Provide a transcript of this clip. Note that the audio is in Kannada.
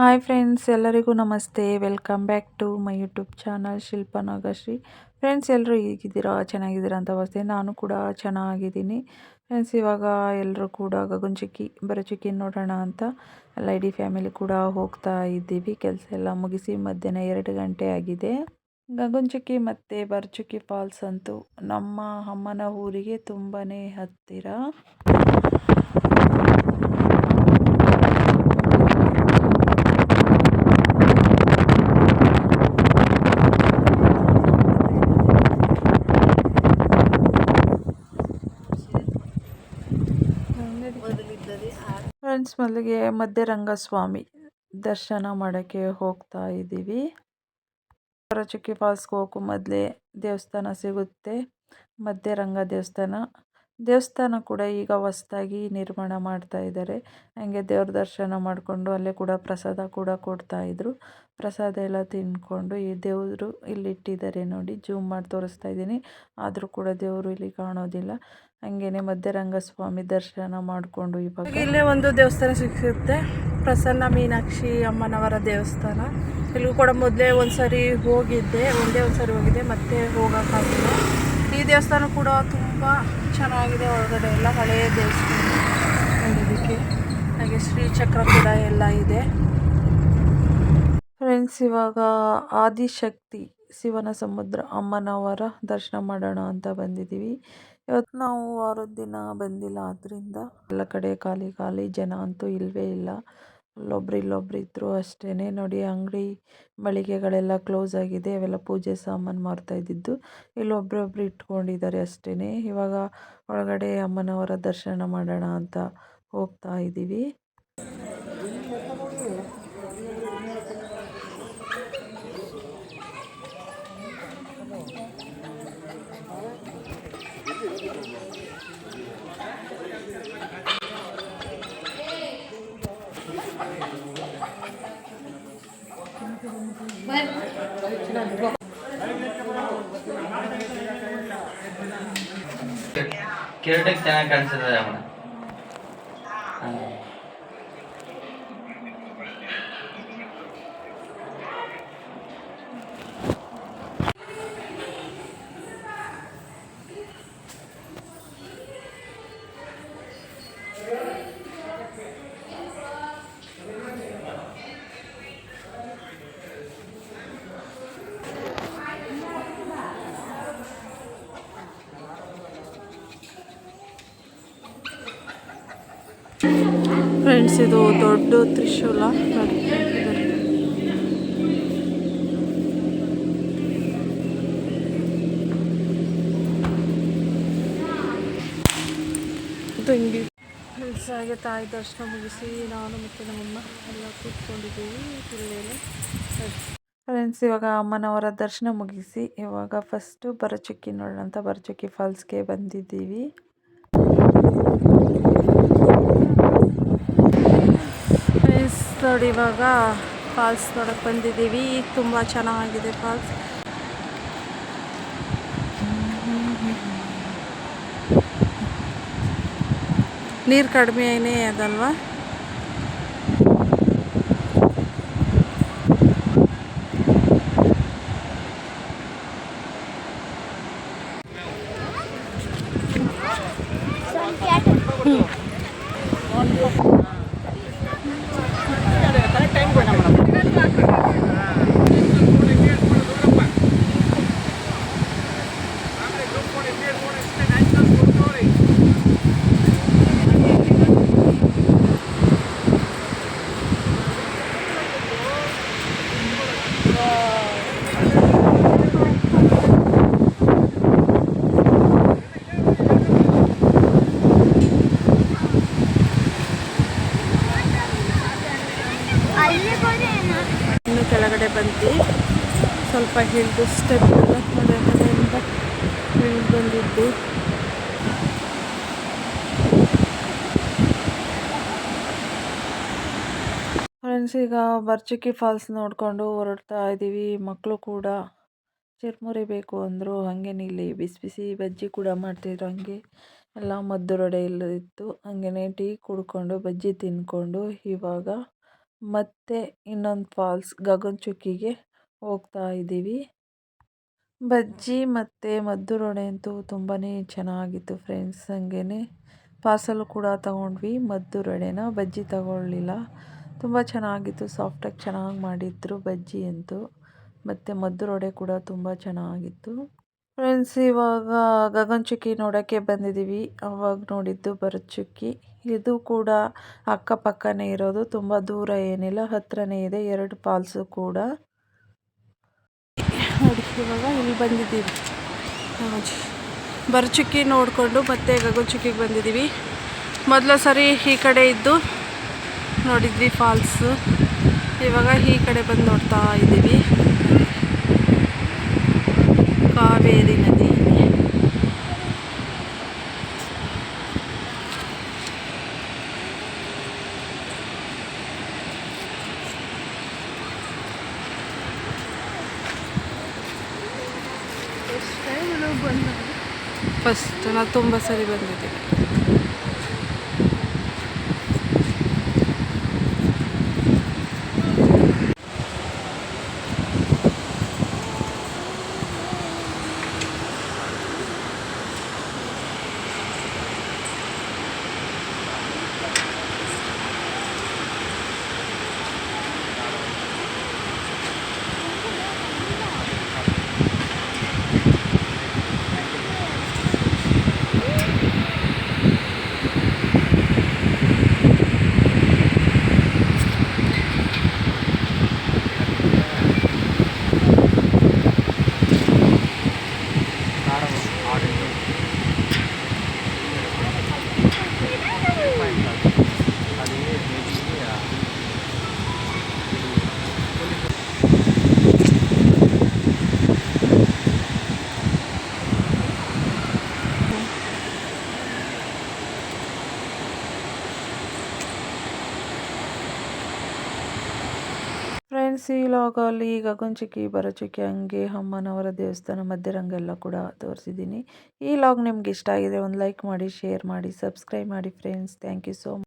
ಹಾಯ್ ಫ್ರೆಂಡ್ಸ್, ಎಲ್ಲರಿಗೂ ನಮಸ್ತೆ. Welcome back to my YouTube channel Shilpa Nagashree. Friends ಎಲ್ಲರೂ ಹೇಗಿದ್ದೀರಾ? ಚೆನ್ನಾಗಿದ್ದೀರಾ ಅಂತ ಭಾವಿಸ್ತೀನಿ ನಾನು ಕೂಡ ಚೆನ್ನಾಗಿದ್ದೀನಿ. ಫ್ರೆಂಡ್ಸ್, ಇವಾಗ ಎಲ್ಲರೂ ಕೂಡ ಗಗನಚುಕ್ಕಿ, ಬರಚುಕ್ಕಿ ನೋಡೋಣ ಅಂತ ಎಲ್ಲ ಇಡೀ ಫ್ಯಾಮಿಲಿ ಕೂಡ ಹೋಗ್ತಾ ಇದ್ದೀವಿ. ಕೆಲಸ ಎಲ್ಲ ಮುಗಿಸಿ ಮಧ್ಯಾಹ್ನ ಎರಡು ಗಂಟೆ ಆಗಿದೆ. ಗಗನಚುಕ್ಕಿ ಮತ್ತು ಬರಚುಕ್ಕಿ ಫಾಲ್ಸ್ ಅಂತೂ ನಮ್ಮ ಅಮ್ಮನ ಊರಿಗೆ ತುಂಬಾ ಹತ್ತಿರ. ಫ್ರೆಂಡ್ಸ್ ಮೊದಲಿಗೆ ಮಧ್ಯರಂಗಸ್ವಾಮಿ ದರ್ಶನ ಮಾಡೋಕ್ಕೆ ಹೋಗ್ತಾ ಇದ್ದೀವಿ. ಹೊರಚುಕ್ಕಿ ಫಾಲ್ಸ್ಗೆ ಹೋಗೋ ಮೊದಲೇ ದೇವಸ್ಥಾನ ಸಿಗುತ್ತೆ. ಮಧ್ಯರಂಗ ದೇವಸ್ಥಾನ. ದೇವಸ್ಥಾನ ಕೂಡ ಈಗ ಹೊಸ್ದಾಗಿ ನಿರ್ಮಾಣ ಮಾಡ್ತಾ ಇದ್ದಾರೆ. ಹಾಗೆ ದೇವ್ರ ದರ್ಶನ ಮಾಡಿಕೊಂಡು ಅಲ್ಲೇ ಕೂಡ ಪ್ರಸಾದ ಕೂಡ ಕೊಡ್ತಾಯಿದ್ರು ಪ್ರಸಾದ ಎಲ್ಲ ತಿಂದ್ಕೊಂಡು ಈ ದೇವರು ಇಲ್ಲಿ ಇಟ್ಟಿದ್ದಾರೆ ನೋಡಿ. ಜೂಮ್ ಮಾಡಿ ತೋರಿಸ್ತಾ ಇದ್ದೀನಿ. ಆದರೂ ಕೂಡ ದೇವರು ಇಲ್ಲಿ ಕಾಣೋದಿಲ್ಲ. ಹಂಗೇನೆ ಮಧ್ಯರಂಗ ಸ್ವಾಮಿ ದರ್ಶನ ಮಾಡಿಕೊಂಡು ಇವಾಗ ಇಲ್ಲೇ ಒಂದು ದೇವಸ್ಥಾನ ಸಿಗುತ್ತೆ ಪ್ರಸನ್ನ ಮೀನಾಕ್ಷಿ ಅಮ್ಮನವರ ದೇವಸ್ಥಾನ. ಇಲ್ಲಿಗೂ ಕೂಡ ಮೊದಲೇ ಒಂದ್ಸರಿ ಹೋಗಿದ್ದೆ. ಒಂದೇ ಒಂದ್ಸರಿ ಹೋಗಿದ್ದೆ ಮತ್ತೆ ಹೋಗೋಕ್ಕಾಗಿಲ್ಲ ಈ ದೇವಸ್ಥಾನ ಕೂಡ ತುಂಬ ಚೆನ್ನಾಗಿದೆ. ಒಳಗಡೆ ಎಲ್ಲ ಹಳೆಯ ದೇವಸ್ಥಾನ ಇದಕ್ಕೆ ಹಾಗೆ ಶ್ರೀಚಕ್ರ ಕೂಡ ಎಲ್ಲ ಇದೆ. ಫ್ರೆಂಡ್ಸ್ ಇವಾಗ ಆದಿಶಕ್ತಿ. ಶಿವನ ಸಮುದ್ರ ಅಮ್ಮನವರ ದರ್ಶನ ಮಾಡೋಣ ಅಂತ ಬಂದಿದ್ದೀವಿ. ಇವತ್ತು ನಾವು ವಾರದ ದಿನ ಬಂದಿಲ್ಲ ಆದ್ದರಿಂದ ಎಲ್ಲ ಕಡೆ ಖಾಲಿ ಖಾಲಿ. ಜನ ಅಂತೂ ಇಲ್ಲವೇ ಇಲ್ಲ. ಅಲ್ಲೊಬ್ರು ಇಲ್ಲೊಬ್ರು ಇದ್ದರು ಅಷ್ಟೇ ನೋಡಿ, ಅಂಗಡಿ ಮಳಿಗೆಗಳೆಲ್ಲ ಕ್ಲೋಸ್ ಆಗಿದೆ. ಅವೆಲ್ಲ ಪೂಜೆ ಸಾಮಾನು ಮಾರ್ತಾ ಇದ್ದಿದ್ದು. ಇಲ್ಲೊಬ್ರೊಬ್ರು ಇಟ್ಕೊಂಡಿದ್ದಾರೆ ಅಷ್ಟೇ ಇವಾಗ ಒಳಗಡೆ ಅಮ್ಮನವರ ದರ್ಶನ ಮಾಡೋಣ ಅಂತ ಹೋಗ್ತಾ ಇದ್ದೀವಿ. ಕಿರೀಟಕ್ಕೆ ಚೆನ್ನಾಗಿ ಕಾಣಿಸ್ತದೆ ಅಮ್ಮ ಫ್ರೆಂಡ್ಸ್ ಇದು ದೊಡ್ಡ ತ್ರಿಶೂಲ. ತಂಗಿ ಫ್ರೆಂಡ್ಸ್ ಹಾಗೆ ತಾಯಿ ದರ್ಶನ ಮುಗಿಸಿ ನಾನು ಮತ್ತು ನಮ್ಮಮ್ಮ ಎಲ್ಲ ಕೂತ್ಕೊಂಡಿದ್ದೀವಿ ಇಲ್ಲೇನೆ. ಫ್ರೆಂಡ್ಸ್ ಇವಾಗ ಅಮ್ಮನವರ ದರ್ಶನ ಮುಗಿಸಿ ಇವಾಗ ಫಸ್ಟು ಬರಚುಕ್ಕಿ ನೋಡೋಣ ಅಂತ ಬರಚುಕ್ಕಿ ಫಾಲ್ಸ್ಗೆ ಬಂದಿದ್ದೀವಿ ಫ್ರೆಂಡ್ಸ್ ನೋಡಿ ಇವಾಗ ಫಾಲ್ಸ್ ನೋಡಕ್ಕೆ ಬಂದಿದ್ದೀವಿ. ತುಂಬ ಚೆನ್ನಾಗಿದೆ ಫಾಲ್ಸ್ ನೀರು ಕಡಿಮೆನೇ ಅದಲ್ವಾ? ಇನ್ನು ಹಿಡಿದು ಸ್ಟೆಪ್ ಎಲ್ಲ ಕಡೆಯಿಂದ ಇಳಿದು ಬಂದಿದ್ದು. ಫ್ರೆಂಡ್ಸ್ ಈಗ ಬರ್ಚಿಕ್ಕಿ ಫಾಲ್ಸ್ ನೋಡಿಕೊಂಡು ಹೊರಡ್ತಾ ಇದ್ದೀವಿ ಮಕ್ಕಳು ಕೂಡ ಚಿರ್ಮುರಿ ಬೇಕು ಅಂದರು ಹಾಗೇನೆ ಇಲ್ಲಿ ಬಿಸಿ ಬಿಸಿ ಬಜ್ಜಿ ಕೂಡ ಮಾಡ್ತಿದ್ರು ಹಂಗೆ. ಎಲ್ಲ ಮದ್ದು ರೊಡೆ ಇಲ್ಲದಿತ್ತು ಇತ್ತು ಟೀ ಕುಡ್ಕೊಂಡು, ಬಜ್ಜಿ ತಿಂದ್ಕೊಂಡು ಇವಾಗ ಮತ್ತೆ ಇನ್ನೊಂದು ಫಾಲ್ಸ್ ಗಗನಚುಕ್ಕಿಗೆ ಹೋಗ್ತಾ ಇದ್ದೀವಿ. ಬಜ್ಜಿ ಮತ್ತು ಮದ್ದುರೊಣೆ ಅಂತೂ ತುಂಬಾ ಚೆನ್ನಾಗಿತ್ತು ಫ್ರೆಂಡ್ಸ್ ಹಾಗೇ ಪಾರ್ಸಲ್ ಕೂಡ ತಗೊಂಡ್ವಿ ಮದ್ದುರೊಣೆನ ಬಜ್ಜಿ ತಗೊಳ್ಳಿಲ್ಲ. ತುಂಬ ಚೆನ್ನಾಗಿತ್ತು ಸಾಫ್ಟಾಗಿ ಚೆನ್ನಾಗಿ ಮಾಡಿದ್ರು ಬಜ್ಜಿ ಅಂತೂ. ಮತ್ತು ಮದ್ದುರೊಡೆ ಕೂಡ ತುಂಬ ಚೆನ್ನಾಗಿತ್ತು. ಫ್ರೆಂಡ್ಸ್ ಇವಾಗ ಗಗನಚುಕ್ಕಿ ನೋಡೋಕ್ಕೆ ಬಂದಿದ್ದೀವಿ. ಅವಾಗ ನೋಡಿದ್ದು ಭರಚುಕ್ಕಿ ಇದು ಕೂಡ ಅಕ್ಕಪಕ್ಕನೇ ಇರೋದು, ತುಂಬ ದೂರ ಏನಿಲ್ಲ ಹತ್ತಿರನೇ ಇದೆ, ಎರಡು ಫಾಲ್ಸು ಕೂಡ. ಇವಾಗ ಇಲ್ಲಿ ಬಂದಿದ್ದೀವಿ. ಭರಚುಕ್ಕಿ ನೋಡಿಕೊಂಡು ಮತ್ತೆ ಗಗನಚುಕ್ಕಿಗೆ ಬಂದಿದ್ದೀವಿ. ಮೊದಲ ಸರಿ ಈ ಕಡೆ ಇದ್ದು ನೋಡಿದ್ವಿ ಫಾಲ್ಸು. ಇವಾಗ ಈ ಕಡೆ ಬಂದು ನೋಡ್ತಾ ಇದ್ದೀವಿ. ಫಸ್ಟ್ ನಾನು ತುಂಬ ಸರಿ ಬಂದಿದ್ದೀನಿ ಫ್ರೆಂಡ್ಸ್ ಈ ಲಾಗಲ್ಲಿ ಗಗನಚುಕ್ಕಿ ಭರಚುಕ್ಕಿ ಹಂಗೆ ಅಮ್ಮನವರ ದೇವಸ್ಥಾನ ಮಧ್ಯರಂಗ ಎಲ್ಲ ಕೂಡ ತೋರಿಸಿದ್ದೀನಿ. ಈ ಲಾಗ್ ನಿಮ್ಗೆ ಇಷ್ಟ ಆಗಿದೆ ಒಂದು ಲೈಕ್ ಮಾಡಿ ಶೇರ್ ಮಾಡಿ ಸಬ್ಸ್ಕ್ರೈಬ್ ಮಾಡಿ friends thank you so much